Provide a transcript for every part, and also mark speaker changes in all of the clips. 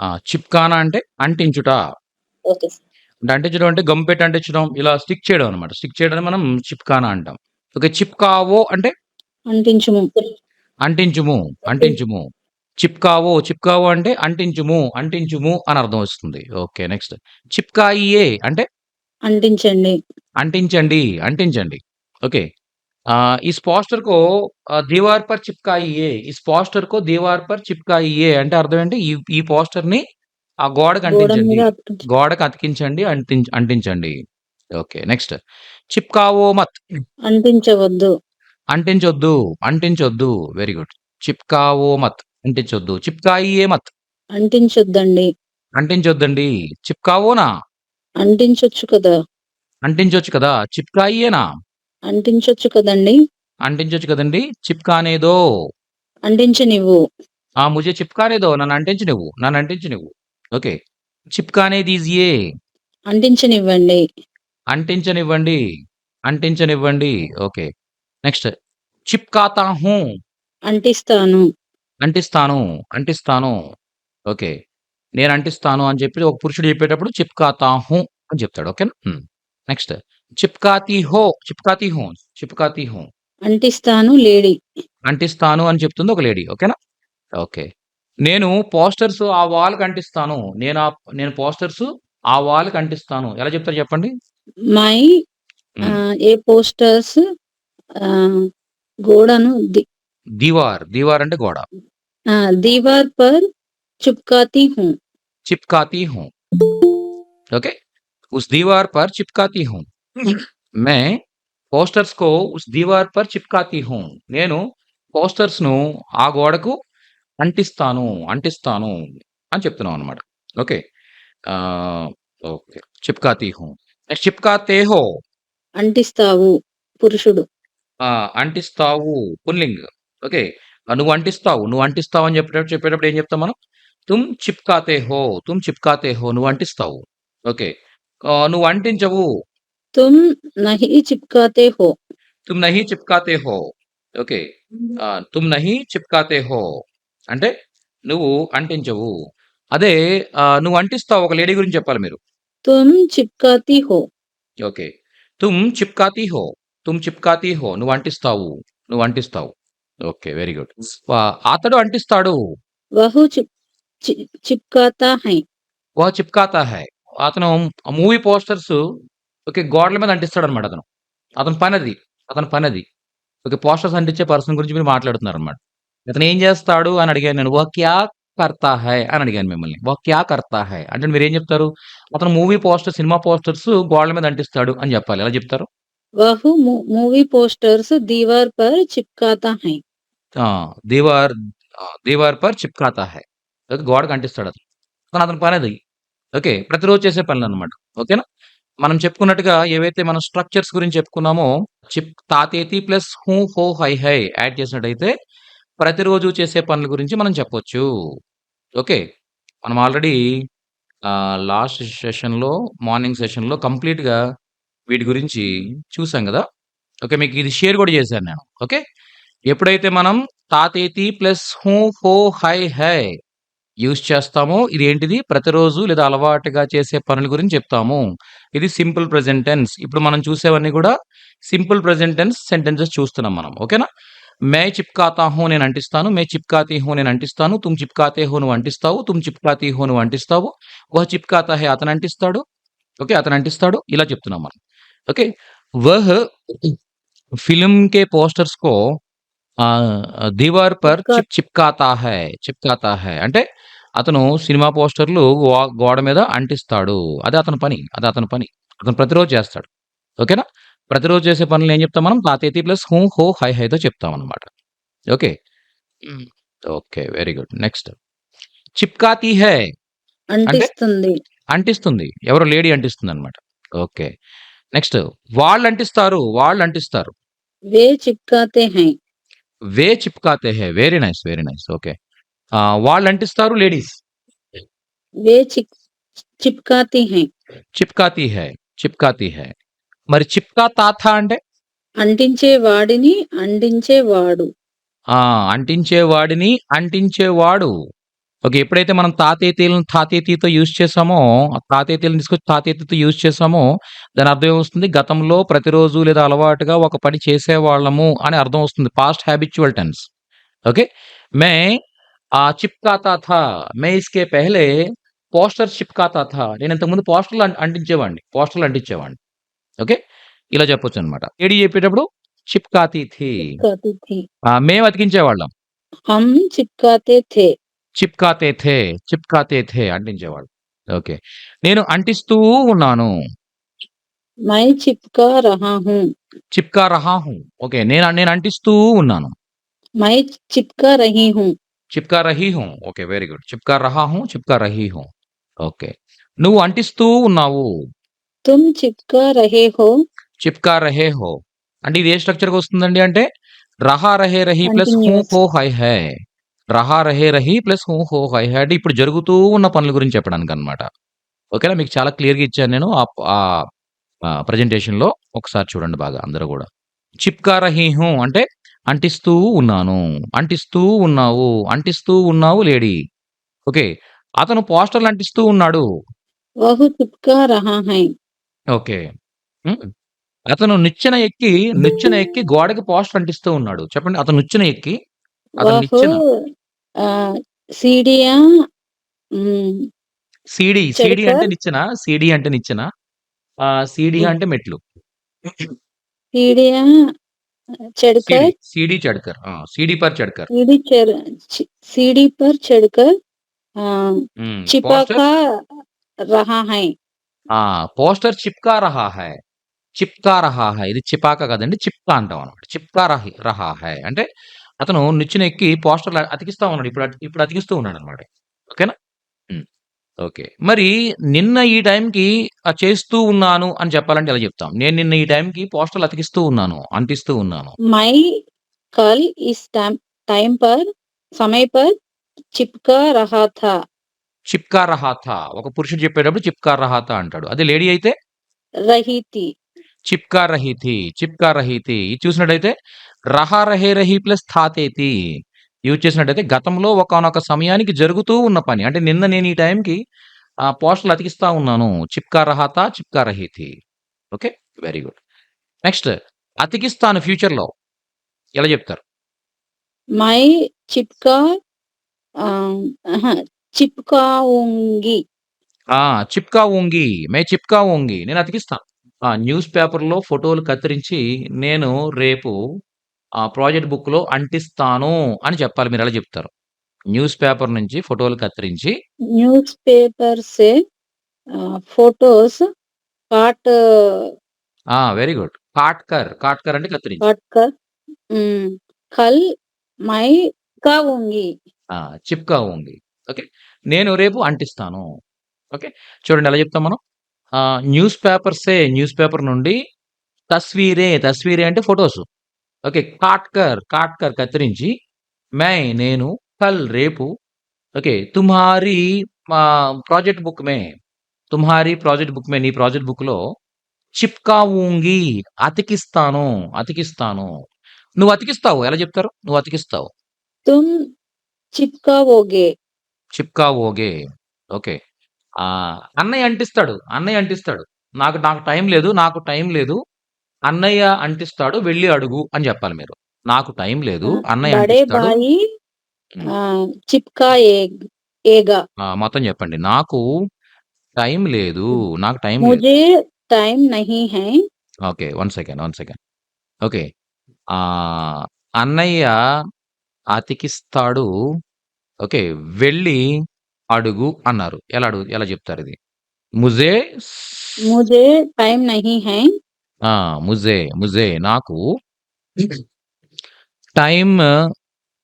Speaker 1: ఆ! చిప్కానా అంటే అంటించుట.
Speaker 2: Okay sir.
Speaker 1: అంటే అంటించడం అంటే గమ్ పెట్టి అంటించడం, ఇలా స్టిక్ చేయడం అన్నమాట. స్టిక్ చేయడాన్ని మనం చిప్కానా అంటాం. ఓకే. చిప్కావో అంటే
Speaker 2: అంటించుము.
Speaker 1: అంటించుము, అంటించుము. చిప్కావో, చిప్కావో అంటే అంటించుము, అంటించుము అని అర్థం వస్తుంది. ఓకే. నెక్స్ట్ చిప్కాయియే అంటే
Speaker 2: అంటించండి.
Speaker 1: అంటించండి, అంటించండి. ఓకే. अ, इस पोस्टर को अ, दीवार पर चिपकाइए. इस पोस्टर को दीवार पर चिपकाइए అంటే అర్థం ఏంటి? ఈ ఈ పోస్టర్‌ని ఆ గోడకు
Speaker 2: గోడ
Speaker 1: అంటించండి.
Speaker 2: మీద అతికించండి.
Speaker 1: గోడకు అతికించండి, అంటించ అంటించండి. ఓకే. నెక్స్ట్ చిప్కావో మత్.
Speaker 2: అంటించవద్దు.
Speaker 1: అంటించొద్దు, అంటించొద్దు. Very good. చిప్కావో మత్. అంటించొద్దు. చిప్కాయియే మత్.
Speaker 2: అంటించొద్దండి.
Speaker 1: అంటించొద్దండి. చిప్కావోనా?
Speaker 2: అంటించొచ్చు కదా!
Speaker 1: అంటించొచ్చు కదా! చిప్కాయియేనా?
Speaker 2: అంటించొచ్చు కదండి.
Speaker 1: అంటించొచ్చు కదండి. చిప్కానేదో. అంటించి
Speaker 2: నువ్వు
Speaker 1: ఆ ముజే చిప్కానేదో. నన్ను అంటించు నువ్వు నన్ను అంటించి నువ్వు ఓకే. చిప్కానేది ఈజీయే
Speaker 2: అంటించనివ్వండి.
Speaker 1: అంటించనివ్వండి. అంటించనివ్వండి. ఓకే. నెక్స్ట్. చిప్కాతా హూ
Speaker 2: అంటిస్తాను.
Speaker 1: అంటిస్తాను. అంటిస్తాను. ఓకే. నేను అంటిస్తాను అని చెప్పి ఒక పురుషుడు చెప్పేటప్పుడు చిప్కాతా హూ అని చెప్తాడు. ఓకేనా? నెక్స్ట్. చిప్కాతీ హో. చిప్కాతీ హూ. చిప్కాతీ హూ.
Speaker 2: అంటిస్తాను లేడీ.
Speaker 1: అంటిస్తాను అని చెప్తుంది ఒక లేడీ. ఓకేనా? ఓకే. నేను పోస్టర్స్ ఆ వాల్‌కి అంటిస్తాను. నేను ఆ నేను పోస్టర్స్ ఆ వాల్‌కి అంటిస్తాను. ఎలా చెప్తారు చెప్పండి?
Speaker 2: మై
Speaker 1: హ్మ్.
Speaker 2: ఆహ్, ఏ పోస్టర్స్ ఆహ్, గోడను ది
Speaker 1: దీవార్. దీవార్ అంటే గోడ.
Speaker 2: ఆ! दीवार पर चिपकाती हूँ.
Speaker 1: चिपकाती हूँ. ओके? उस दीवार पर चिपकाती हूँ. मैं పోస్టర్స్ కో ఉస్ దీవార్ పర్ చిప్కాతీ హూ. నేను పోస్టర్స్‌ను ఆ గోడకు అంటిస్తాను, అంటిస్తాను అని చెప్తున్నాం అన్నమాట. ఓకే. ఆహ్, ఓకే. చిప్కాతీ హూ. నెక్స్ట్ చిప్కాతే హో.
Speaker 2: అంటిస్తావు. పురుషుడు.
Speaker 1: ఆ! అంటిస్తావు పుల్లింగ్. ఓకే. ఆహ్, నువ్వు అంటిస్తావు. నువ్వు అంటిస్తావు అని చెప్పేటప్పుడు చెప్పేటప్పుడు ఏం చెప్తాం మనం? తుమ్ చిప్కాతే హో. తుమ్ చిప్కాతే హో. నువ్వు అంటిస్తావు. ఓకే. ఆహ్, నువ్వు అంటించవు.
Speaker 2: तुम नहीं चिपकाते हो.
Speaker 1: తుమ్ నహీ చిప్కాతే హో. ఓకే. ఆ! తుమ్ నహీ చిప్కాతే హో. అంటే నువ్వు అంటించవు. అదే ఆహ్, నువ్వు అంటిస్తావు ఒక లేడీ గురించి చెప్పాలి మీరు.
Speaker 2: तुम चिपकाती हो.
Speaker 1: ఓకే. తుమ్ చిప్కాతీ హో. తుమ్ చిప్కాతీ హో. నువ్వు అంటిస్తావు. నువ్వు అంటిస్తావు. ఓకే. Very good. ఆహ్, అతడు అంటిస్తాడు.
Speaker 2: वह चिप चि चिपकाता है.
Speaker 1: వహ్ చిప్కాతా హై. అతను మూవీ పోస్టర్స్ ఓకే గోడల మీద అంటిస్తాడు అనమాట అతను. అతని పనది అతను అతని పని ఓకే పోస్టర్స్ అంటించే పర్సన్ గురించి మీరు మాట్లాడుతున్నారు అనమాట అతను ఏం చేస్తాడు అని అడిగాను నేను వాక్యా కర్తా హై? అని అడిగాను మిమ్మల్ని. వాక్యా కర్తా హై? అంటే మీరు ఏం చెప్తారు? అతను మూవీ పోస్టర్ సినిమా పోస్టర్స్ గోడల మీద అంటిస్తాడు అని చెప్పాలి. ఎలా చెప్తారు?
Speaker 2: వహు మూవీ పోస్టర్స్ దీవార్ పర్ చిప్కాతా
Speaker 1: హై. దీవార్ దీవార్ పర్ చిప్కాతా హై. గోడకు అంటిస్తాడు అతను. అతను అతని పని అది ఓకే ప్రతిరోజు చేసే పనులు అనమాట ఓకేనా? మనం చెప్పుకున్నట్టుగా ఏవైతే మనం స్ట్రక్చర్స్ గురించి చెప్పుకున్నామో చిప్ తాతేతి ప్లస్ హూ, హో, హై, హై యాడ్ చేసినట్టయితే ప్రతిరోజు చేసే పనుల గురించి మనం చెప్పొచ్చు. ఓకే. మనం ఆల్రెడీ లాస్ట్ సెషన్‌లో మార్నింగ్ సెషన్‌లో కంప్లీట్‌గా వీటి గురించి చూసాం కదా ఓకే. మీకు ఇది షేర్ కూడా చేశాను నేను. ఓకే. ఎప్పుడైతే మనం తాతేతి ప్లస్ హూ, హో, హై, హై యూజ్ చేస్తామో ఇది ఏంటిది? ప్రతిరోజు లేదా అలవాటుగా చేసే పనుల గురించి చెప్తాము. ఇది సింపుల్ ప్రెజెంట్ టెన్స్. ఇప్పుడు మనం చూసేవన్నీ కూడా సింపుల్ ప్రెజెంట్ టెన్స్ సెంటెన్సెస్ చూస్తున్నాం మనం. ఓకేనా? మై చిప్కాతా హూ నేను అంటిస్తాను. మై చిప్కాతీ హూ నేను అంటిస్తాను. తుమ్ చిప్కాతే హో నువ్వు అంటిస్తావు. తుమ్ చిప్కాతీ హో నువ్వు అంటిస్తావు. వహ్ చిప్కాతా హై అతను అంటిస్తాడు. ఓకే. అతను అంటిస్తాడు. ఇలా చెప్తున్నాం మనం. ఓకే. వహ్ ఫిల్మ్ కే పోస్టర్స్ కో దీవార్ పర్ చిప్ చిప్కాతా హై. చిప్కాతా హై. అంటే అతను సినిమా పోస్టర్లు గోడ మీద అంటిస్తాడు. అది అతని పని. అది అతని పని. అతను ప్రతిరోజు చేస్తాడు. ఓకేనా? ప్రతిరోజు చేసే పనులు ఏం చెప్తాం మనం? తాతేతి ప్లస్ హూ హో హై హైతో చెప్తాం అనమాట okay? Okay. Very good. Next. చిప్కాతి హే.
Speaker 2: అంటిస్తుంది.
Speaker 1: అంటిస్తుంది. ఎవరు లేడీ అంటిస్తుంది అనమాట ఓకే. నెక్స్ట్. వాళ్ళు అంటిస్తారు వాళ్ళు అంటిస్తారు
Speaker 2: వే చిప్కాతే హై.
Speaker 1: వే చిప్కాతే హే. Very nice. Very nice. Okay. వాళ్ళు అంటిస్తారు లేడీస్. చిప్కాతి హై చిప్కాతి హై. మరి చిప్కా తాత అంటే?
Speaker 2: అంటించే వాడిని అంటించేవాడు
Speaker 1: ఆ అంటించే వాడిని అంటించేవాడు ఓకే ఎప్పుడైతే మనం తాతేతీలను తాతేతీతో యూజ్ చేసామో తాతేతీలను తీసుకొచ్చి తాతేతీతో యూజ్ చేసామో దాని అర్థం వస్తుంది గతంలో ప్రతిరోజు లేదా అలవాటుగా ఒక పని చేసేవాళ్ళము అని అర్థం వస్తుంది. Past habitual tense okay? మే చిప్కాతా థా మే ఇస్కే పెహలే పోస్టర్ చిప్కాతా థా. నేను ఇంతకుముందు పోస్టర్లు అంటించేవాడిని పోస్టర్లు అంటించేవాడిని ఓకే? ఇలా చెప్పొచ్చు అనమాట ఏడి చెప్పేటప్పుడు? చిప్కాతి మేము అతికించేవాళ్ళం.
Speaker 2: హమ్
Speaker 1: చిప్కాతే థే. చిప్కాతే థే చిప్కాతే ఓకే. నేను అంటిస్తూ ఉన్నాను.
Speaker 2: చిప్కా రహా
Speaker 1: చిప్కా రహా ఓకే. నేను నేను అంటిస్తూ ఉన్నాను.
Speaker 2: మై చిప్కా రహీ హూ.
Speaker 1: చిప్కా రహీ హూ ఓకే వెరీ గుడ్ చిప్కా రహా హూ చిప్కా రహీ హూ ఓకే. నువ్వు అంటిస్తూ ఉన్నావు.
Speaker 2: తుమ్ చిప్కా రహే హో
Speaker 1: చిప్కా రహే హో అంటే ఇది ఏ స్ట్రక్చర్కి వస్తుందండి అంటే రహా రహే రహీ ప్లస్ హూ హో హై హై. రహా రహే రహీ ప్లస్ హూ హో హై హై. అంటే ఇప్పుడు జరుగుతూ ఉన్న పనుల గురించి చెప్పడానికి అనమాట ఓకేనా? మీకు చాలా క్లియర్గా ఇచ్చాను నేను ఆ ప్రజెంటేషన్లో ఒకసారి చూడండి బాగా అందరూ కూడా. చిప్కా రహీ హూ అంటే అంటిస్తూ ఉన్నాను అంటిస్తూ ఉన్నావు అంటిస్తూ ఉన్నావు లేడీ. ఓకే అతను పోస్టర్లు అంటిస్తూ ఉన్నాడు. ఓకే అతను నిచ్చెన ఎక్కి నిచ్చెన ఎక్కి గోడకి పోస్టర్ అంటిస్తూ ఉన్నాడు. చెప్పండి అతను నిచ్చెన ఎక్కి
Speaker 2: సిడి
Speaker 1: సీడీ సీడీ అంటే నిచ్చెన సీడీ అంటే నిచ్చెన సిడి
Speaker 2: సీడీ
Speaker 1: అంటే మెట్లు. సీడియా?
Speaker 2: चढ़कर
Speaker 1: సీడీ చడ్కర్. ఆ! CD per చడ్కర్.
Speaker 2: सीढ़ी चढ़ ची सीढ़ी पर चढ़कर अ,
Speaker 1: హ్మ్. పోస్టర్
Speaker 2: चिपका रहा है
Speaker 1: ఆ! పోస్టర్ చిప్కా రహా హై. చిప్కా రహా హై. ఇది చిపాక కాదండి. చిప్కా అంటాం అన్నమాట. చిప్కా రహి రహా హై. అంటే అతను నిచ్చెన ఎక్కి పోస్టర్‌లు అతికిస్తా ఉన్నాడు. ఇప్పుడు అతి ఇప్పుడు అతికిస్తూ ఉన్నాడన్నమాట. ఓకేనా? హ్మ్. ఓకే. మరి నిన్న ఈ టైంకి ఆహ్, చేస్తూ ఉన్నాను అని చెప్పాలంటే ఎలా చెప్తాం? నేను నిన్న ఈ టైంకి పోస్టర్‌లు అతికిస్తూ ఉన్నాను. అంటిస్తూ ఉన్నాను.
Speaker 2: मैं कल इस टाइम टाइम पर समय पर चिपका रहा था
Speaker 1: చిప్కా రహా థా. ఒక పురుషుడు చెప్పేటప్పుడు చిప్కా రహా థా అంటాడు. అదే లేడీ అయితే
Speaker 2: रही थी
Speaker 1: చిప్కా రహీ థీ. చిప్కా రహీ థీ. ఇది చూసినట్టయితే రహా రహే రహీ ప్లస్ థాతే థీ. యూజ్ చేసినట్టయితే గతంలో ఒకనొక సమయానికి జరుగుతూ ఉన్న పని. అంటే నిన్న నేను ఈ టైంకి ఆ పోస్టర్లు అతికిస్తా ఉన్నాను. చిప్కా రహాత చిప్కా రహితి. ఓకే? Very good. నెక్స్ట్ అతికిస్తాను ఫ్యూచర్లో. ఎలా చెప్తారు?
Speaker 2: మై చిప్కా చిప్కా ఉంగి.
Speaker 1: చిప్కా ఉంగి. మై చిప్కా ఉంగి. నేను అతికిస్తాను. న్యూస్ పేపర్లో ఫోటోలు కత్తిరించి నేను రేపు ఆ ప్రాజెక్ట్ బుక్‌లో అంటిస్తాను అని చెప్పాలి. మీరెలా చెప్తారు? న్యూస్ పేపర్ నుంచి ఫోటోలు కత్తిరించి
Speaker 2: न्यूज़पेपर से अ, फोटोस काट
Speaker 1: ఆ! Very good. కాట్‌కర్. కాట్‌కర్ అంటే కత్తిరించి.
Speaker 2: काट कर उम, कल मैं चिपकाऊँगी
Speaker 1: ఆ! చిప్కావూంగి. ఓకే. నేను రేపు అంటిస్తాను. ఓకే. చూడండి ఎలా చెప్తాం మనం? ఆహ్, న్యూస్ పేపర్ సే న్యూస్ పేపర్ నుండి తస్వీరే. తస్వీరే అంటే ఫోటోస్. ఓకే కాట్కర్ కాట్కర్ కత్తిరించి మే నేను కల్ రేపు ఓకే తుమ్హారి మా ప్రాజెక్ట్ బుక్ మే తుమ్హారి ప్రాజెక్ట్ బుక్ మే నీ ప్రాజెక్ట్ బుక్లో చిప్కా ఊంగి అతికిస్తాను అతికిస్తాను. నువ్వు అతికిస్తావు ఎలా చెప్తారు? నువ్వు అతికిస్తావు.
Speaker 2: తుమ్ చిప్కా
Speaker 1: ఓగే చిప్కా ఓగే ఓకే. అన్నయ్య అంటిస్తాడు అన్నయ్య అంటిస్తాడు. నాకు నాకు టైం లేదు నాకు టైం లేదు అన్నయ్య అంటిస్తాడు వెళ్ళి అడుగు అని చెప్పాలి మీరు. నాకు టైం లేదు. అన్నయ్య చిప్కా మొత్తం చెప్పండి. నాకు టైం లేదు. నాకు time
Speaker 2: time
Speaker 1: high. Okay. One second. One second. Okay. అన్నయ్య అతికిస్తాడు. ఓకే. వెళ్ళి అడుగు అన్నారు. ఎలా అడుగు ఎలా చెప్తారిది? ముజే
Speaker 2: ముజే టైం నహీ హై.
Speaker 1: ఆ! ముజే, ముజే నాకు టైమ్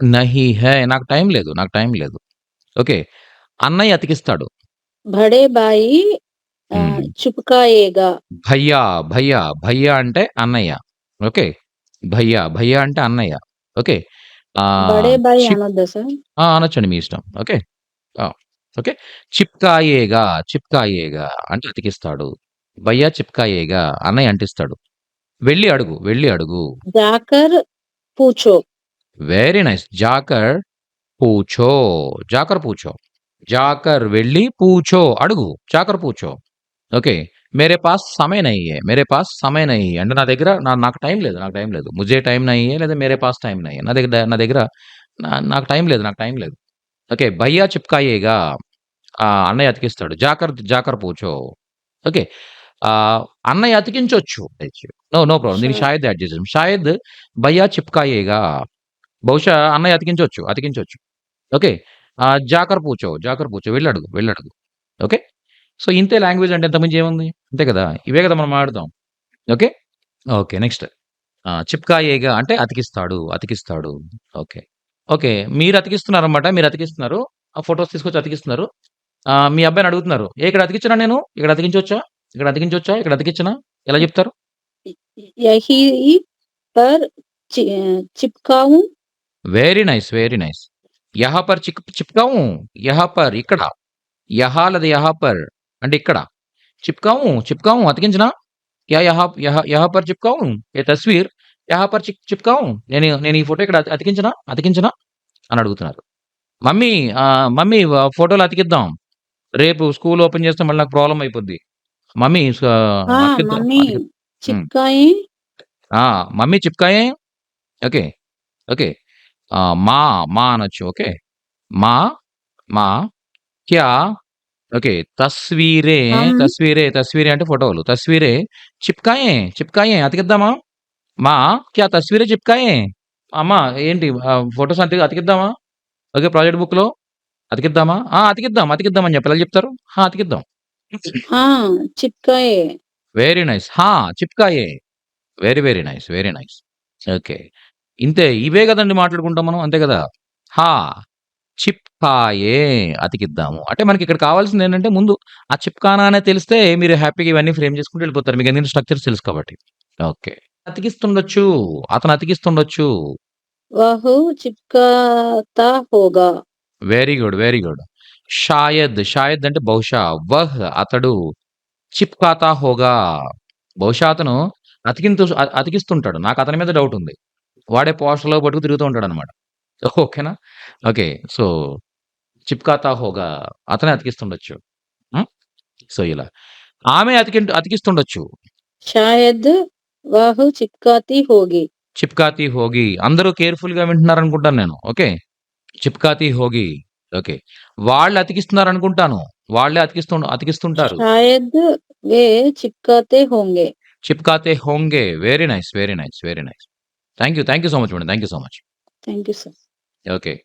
Speaker 1: నహి హే నాకు టైం లేదు. నాకు టైం లేదు. ఓకే. అన్నయ్య అతికిస్తాడు.
Speaker 2: బడే
Speaker 1: బాయి
Speaker 2: చుపకాయేగా
Speaker 1: భయ్యా, భయ్యా, భయ్యా అంటే అన్నయ్య. ఓకే. భయ్యా, భయ్యా అంటే అన్నయ్య. ఓకే.
Speaker 2: బడే అనొద్దా
Speaker 1: అనొచ్చండి మీ ఇష్టం. ఓకే. ఓకే. చిప్కాయేగా, చిప్కాయేగా అంటే అతికిస్తాడు. భయ్యా చిప్కాయేగా అన్నయ్య అంటిస్తాడు. వెళ్ళి అడుగు, వెళ్ళి అడుగు.
Speaker 2: జాకర్ పూచో.
Speaker 1: Very nice. జాకర్ పూచో. జాకర్ పూచో. జాకర్ వెళ్ళి పూచో. అడుగు. జాకర్ పూచో. ఓకే మేరే పాస్ సమయ హై మేరే పాస్ సమయ హై అంటే నా దగ్గర నా నాకు టైం లేదు. నాకు టైం లేదు. ముజే టైం హై లేదా మేరే పాస్ టైం హై నా దగ్గర నా దగ్గర నాకు టైం లేదు. నాకు టైం లేదు. ఓకే భయ్యా చిప్కాయేగా ఆ, అన్నయ్య అతికిస్తాడు. జాకర్ జాకర్ పూచో. ఓకే అన్నయ్య అతికించవచ్చు నో నో ప్రాబ్లం దీనికి షాయద్ యాడ్ చేసాం షాయద్ భయ్యా చిప్కాయేగా. బహుశా అన్నయ్య అతికించవచ్చు అతికించవచ్చు ఓకే జాకర్ పూచో జాకర్ పూచో. వెళ్ళడుగు వెళ్ళడుగు ఓకే సో ఇంతే లాంగ్వేజ్ అంటే ఎంతమంది ఏముంది అంతే కదా? ఇవే కదా మనం మాట్లాడతాం ఓకే ఓకే నెక్స్ట్ చిప్కాయేగా అంటే అతికిస్తాడు అతికిస్తాడు. ఓకే ఓకే మీరు అతికిస్తున్నారన్నమాట మీరు అతికిస్తున్నారు. ఆ ఫొటోస్ తీసుకొచ్చి అతికిస్తున్నారు. మీ అబ్బాయిని అడుగుతున్నారు. "ఏ, ఇక్కడ అతికించనా నేను? ఇక్కడ అతికించవచ్చా ఇక్కడ అతికించొచ్చా? ఇక్కడ అతికించిన? ఎలా చెప్తారు?
Speaker 2: చిప్కావు
Speaker 1: వెరీ నైస్ వెరీ నైస్ యహా పర్ చిక్ చిప్కావు యహా పర్ ఇక్కడ యహాల యహపర్ అంటే ఇక్కడ చిప్కావు చిప్కావు అతికించిన యా యహా యహా యహా పర్ చిప్కావు ఏ తస్వీర్ యహా పర్ చిక్ చిప్కావు నేను నేను ఈ ఫోటో ఇక్కడ అతికించిన అతికించిన అని అడుగుతున్నారు మమ్మీ మమ్మీ ఫోటోలు అతికిద్దాం రేపు స్కూల్ ఓపెన్ చేస్తే మళ్ళీ నాకు ప్రాబ్లం అయిపోద్ది. మమ్మీ మమ్మీ చిప్కాయే ఓకే. ఓకే. మా మా అనొచ్చు. ఓకే. మా మా క్యా ఓకే. తస్వీరే తస్వీరే తస్వీరే అంటే ఫోటోలు. తస్వీరే చిప్కాయే చిప్కాయే అతికిద్దామా? మా క్యా తస్వీరే చిప్కాయే అమ్మా ఏంటి ఫొటోస్ ఫోటోస్ అంత అతికిద్దామా? ఓకే. ప్రాజెక్ట్ బుక్‌లో అతికిద్దామా? ఆ! అతికిద్దాం. అతికిద్దాం అని చెప్పి చెప్తారు? అతికిద్దాం. Very nice. హా చిప్కాయే very very nice. Very nice. Okay. ఇంతే ఇవే కదండి మాట్లాడుకుంటాం మనం. అంతే కదా హా! చిప్కాయే అతికిద్దాము. అంటే మనకి ఇక్కడ కావాల్సింది ఏంటంటే ముందు ఆ చిప్కానా అనే తెలిస్తే మీరు హ్యాపీగా ఇవన్నీ ఫ్రేమ్ చేసుకుంటూ వెళ్ళిపోతారు. మీకు ఎందుకంటే స్ట్రక్చర్స్ తెలుసు కాబట్టి. ఓకే. అతికిస్తుండొచ్చు. అతను అతికిస్తుండొచ్చు. Very good. Very good. షాయద్ షాయద్ అంటే బహుశా వహ్ అతడు చిప్ ఖాతా హోగా. బహుశా అతను అతికింతు అతికిస్తుంటాడు. నాకు అతని మీద డౌట్ ఉంది. వాడే పోస్టర్లో పట్టుకు తిరుగుతూ ఉంటాడు అనమాట ఓకేనా? ఓకే. సో చిప్కాతా హోగా అతనే అతికిస్తుండొచ్చు. సో ఇలా. ఆమె అతికి అతికిస్తుండొచ్చు.
Speaker 2: చిప్కాతి హోగి.
Speaker 1: చిప్కాతి హోగి. అందరూ కేర్ఫుల్గా వింటున్నారు అనుకుంటాను నేను. ఓకే? చిప్కాతి హోగి. ఓకే. వాళ్ళు అతికిస్తున్నారనుకుంటాను. వాళ్ళే అతికిస్తు అతికిస్తుంటారు.
Speaker 2: शायद वे चिपकाते होंगे
Speaker 1: చిప్కాతే హోంగే. Very nice. Very nice. Very nice. Thank you. Thank you so much madam. Thank you so much.
Speaker 2: Thank you sir
Speaker 1: okay.